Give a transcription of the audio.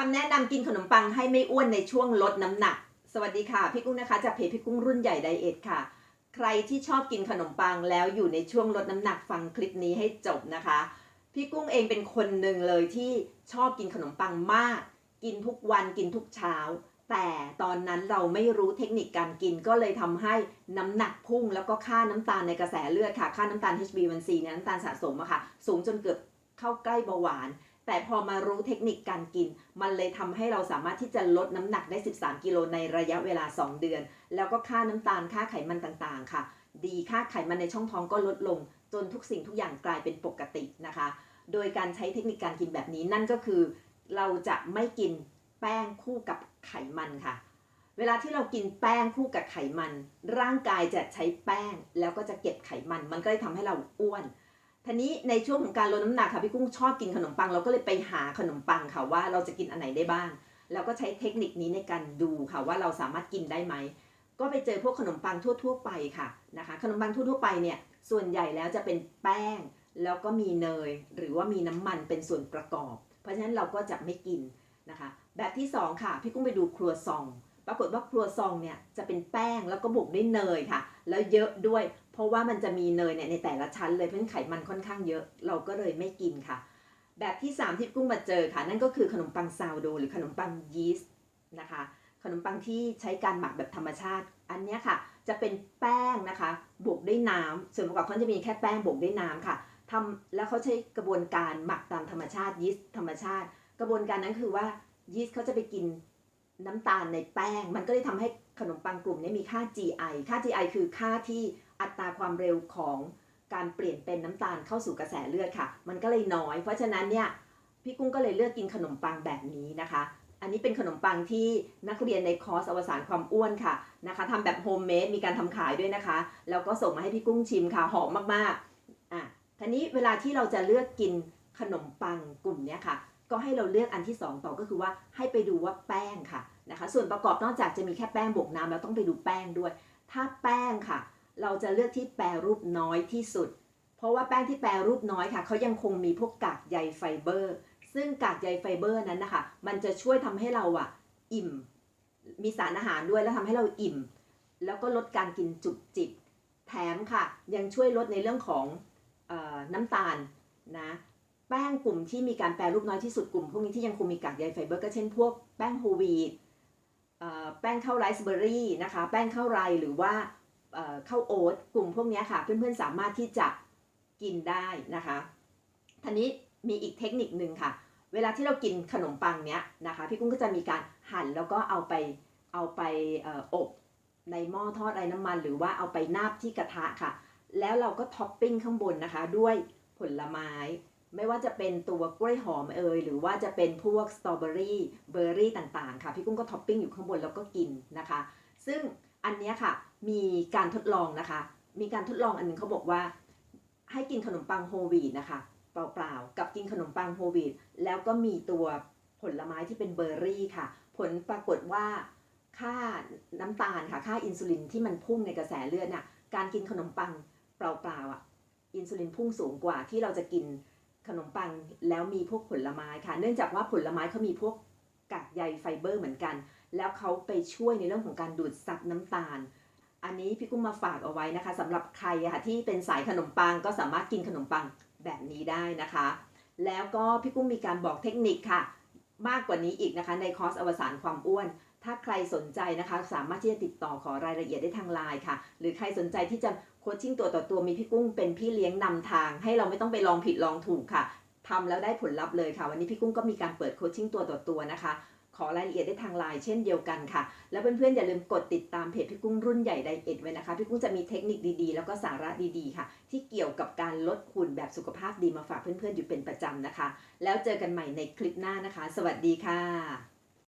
คำแนะนำกินขนมปังให้ไม่อ้วนในช่วงลดน้ำหนัก สวัสดีค่ะ พี่กุ้งนะคะจากเพจพี่กุ้งรุ่นใหญ่ไดเอทค่ะ ใครที่ชอบกินขนมปังแล้วอยู่ในช่วงลดน้ำหนักฟังคลิปนี้ให้จบนะคะ พี่กุ้งเองเป็นคนหนึ่งเลยที่ชอบกินขนมปังมาก กินทุกวันกินทุกเช้า แต่ตอนนั้นเราไม่รู้เทคนิคการกินก็เลยทำให้น้ำหนักพุ่ง แล้วก็ค่าน้ำตาลในกระแสเลือดค่ะ ค่าน้ำตาล HbA1c เนี่ยน้ำตาลสะสมอะค่ะ สูงจนเกือบเข้าใกล้เบาหวาน แต่พอมารู้เทคนิคการกิน มันเลยทำให้เราสามารถที่จะลดน้ำหนักได้ 13 กิโลในระยะเวลา 2 เดือน แล้วก็ค่าน้ำตาลค่าไขมันต่างๆ ค่ะ ดีค่าไขมันในช่องท้องก็ลดลง จนทุกสิ่งทุกอย่างกลายเป็นปกตินะคะ โดยการใช้เทคนิคการกินแบบนี้นั่นก็คือ เราจะไม่กินแป้งคู่กับไขมันค่ะ เวลาที่เรากินแป้งคู่กับไขมัน ร่างกายจะใช้แป้งแล้วก็จะเก็บไขมัน มันก็เลยทำให้เราอ้วน ทีนี้ในช่วงของการลดน้ำหนักค่ะพี่กุ้งชอบกินขนมปังเราก็เลยไปหาขนมปังค่ะว่าเราจะกินอันไหนได้บ้างแล้วก็ใช้เทคนิคนี้ในการดูค่ะว่าเราสามารถกินได้ไหมก็ไปเจอพวกขนมปังทั่ว ๆ ไปค่ะนะคะ ขนมปังทั่วๆไปเนี่ยส่วนใหญ่แล้วจะเป็นแป้งแล้วก็มีเนย หรือว่ามีน้ำมันเป็นส่วนประกอบ เพราะฉะนั้นเราก็จะไม่กินนะคะ แบบที่สองค่ะ พี่กุ้งไปดูครัวซอง ปรากฏว่าครัวซองเนี่ยจะเป็นแป้งแล้วก็บุกด้วยเนยค่ะ แล้วเยอะด้วย เพราะว่ามันจะมีเนยเนี่ยในแต่ละชั้นเลยเพราะฉะนั้นไขมันค่อนข้างเยอะ เราก็เลยไม่กินค่ะ แบบที่ 3 ที่กุ้งมาเจอค่ะ นั่นก็คือขนมปังซาวโดหรือขนมปังยีสต์นะคะ ขนมปังที่ใช้การหมักแบบธรรมชาติ อันเนี้ยค่ะ จะเป็นแป้งนะคะ บวกด้วยน้ำส่วนประกอบเขาจะมีแค่แป้งบวกด้วยน้ำค่ะทำแล้วเขาใช้กระบวนการหมักตามธรรมชาติยีสต์ธรรมชาติ กระบวนการนั้นคือว่ายีสต์เขาจะไปกินน้ำตาลในแป้ง มันก็เลยทำให้ขนมปังกลุ่มนี้มีค่า GI ค่า GI คือค่าที่ อัตราความเร็วของการเปลี่ยนเป็นน้ำตาลเข้าสู่กระแสเลือดค่ะ มันก็เลยน้อย เพราะฉะนั้นเนี่ยพี่กุ้งก็เลยเลือกกินขนมปังแบบนี้นะคะ อันนี้เป็นขนมปังที่นักเรียนในคอร์สอวสานความอ้วนค่ะนะคะทำแบบโฮมเมดมีการทำขายด้วยนะคะ แล้วก็ส่งมาให้พี่กุ้งชิมค่ะหอมมากๆอะทีนี้เวลาที่เราจะเลือกกินขนมปังกลุ่มนี้ค่ะก็ให้เราเลือกอันที่ 2 ต่อก็คือว่าให้ไปดูว่าแป้งค่ะนะคะ ส่วนประกอบนอกจากจะมีแค่แป้งบวกน้ำแล้วต้องไปดูแป้งด้วย ถ้าแป้งค่ะ เราจะเลือกที่แปรรูปน้อยที่สุด เพราะว่าแป้งที่แปรรูปน้อยค่ะเขายังคงมีพวกกากใยไฟเบอร์ ซึ่งกากใยไฟเบอร์นั้นนะคะ มันจะช่วยทำให้เราอะอิ่ม มีสารอาหารด้วยแล้วทำให้เราอิ่ม แล้วก็ลดการกินจุบจิบแถมค่ะ ยังช่วยลดในเรื่องของออน้ำตาลนะแป้งกลุ่มที่มีการแปรรูปน้อยที่สุดกลุ่มพวกนี้ที่ยังคงมีกากใยไฟเบอร์ก็เช่นพวกแป้งโฮวีตแป้งข้าวไรซ์เบอร์รี่นะคะ แป้งข้าวไรหรือว่า ข้าวโอ๊ตกลุ่มพวกนี้ค่ะ เพื่อนๆสามารถที่จะกินได้นะคะทีนี้มีอีกเทคนิคหนึ่งค่ะ เวลาที่เรากินขนมปังเนี้ยนะคะ พี่กุ้งก็จะมีการหั่นแล้วก็เอาไปเอาไปเอ่ออบในหม้อทอดไร้น้ำมัน หรือว่าเอาไปนาบที่กระทะค่ะ แล้วเราก็ท็อปปิ้งข้างบนนะคะ ด้วยผลไม้ ไม่ว่าจะเป็นตัวกล้วยหอมเอยหรือว่าจะเป็นพวกสตรอเบอรี่เบอร์รี่ต่างๆ ค่ะ พี่กุ้งก็ท็อปปิ้งอยู่ข้างบนแล้วก็กินนะคะ ซึ่ง อันนี้ค่ะมีการทดลองนะคะ มีการทดลองอันหนึงเขาบอกว่า ให้กินขนมปังโฮวีนะคะเปล่าๆกับกินขนมปังโฮวีแล้วก็มีตัวผลไม้ที่เป็นเบอร์รี่ค่ะ ผลปรากฏว่าค่าน้ำตาลค่ะค่าอินซูลินที่มันพุ่งในกระแสเลือดน่ะการกินขนมปังเปล่าๆอะอินซูลินพุ่งสูงกว่าที่เราจะกินขนมปังแล้วมีพวกผลไม้ค่ะ เนื่องจากว่าผลไม้เขามีพวกกากใยไฟเบอร์เหมือนกัน แล้วเขาไปช่วยในเรื่องของการดูดซับน้ำตาล อันนี้พี่กุ้งมาฝากเอาไว้นะคะสำหรับใครค่ะที่เป็นสายขนมปังก็สามารถกินขนมปังแบบนี้ได้นะคะ แล้วก็พี่กุ้งมีการบอกเทคนิคค่ะ มากกว่านี้อีกนะคะ ในคอร์สอวสานความอ้วน ถ้าใครสนใจนะคะ สามารถที่จะติดต่อขอรายละเอียดได้ทางไลน์ค่ะ หรือใครสนใจที่จะโคชชิ่งตัวต่อตัวมีพี่กุ้งเป็นพี่เลี้ยงนำทาง ให้เราไม่ต้องไปลองผิดลองถูกค่ะทำแล้วได้ผลลัพธ์เลยค่ะ วันนี้พี่กุ้งก็มีการเปิดโคชชิ่งตัวต่อตัวนะคะ ขอรายละเอียดได้ทางไลน์เช่นเดียวกันค่ะ แล้วเพื่อนๆอย่าลืมกดติดตามเพจพี่กุ้งรุ่นใหญ่ไดเอทไว้นะคะ พี่กุ้งจะมีเทคนิคดีๆ แล้วก็สาระดีๆ ค่ะ ที่เกี่ยวกับการลดหุ่นแบบสุขภาพดีมาฝากเพื่อนๆอยู่เป็นประจำนะคะ แล้วเจอกันใหม่ในคลิปหน้านะคะ สวัสดีค่ะ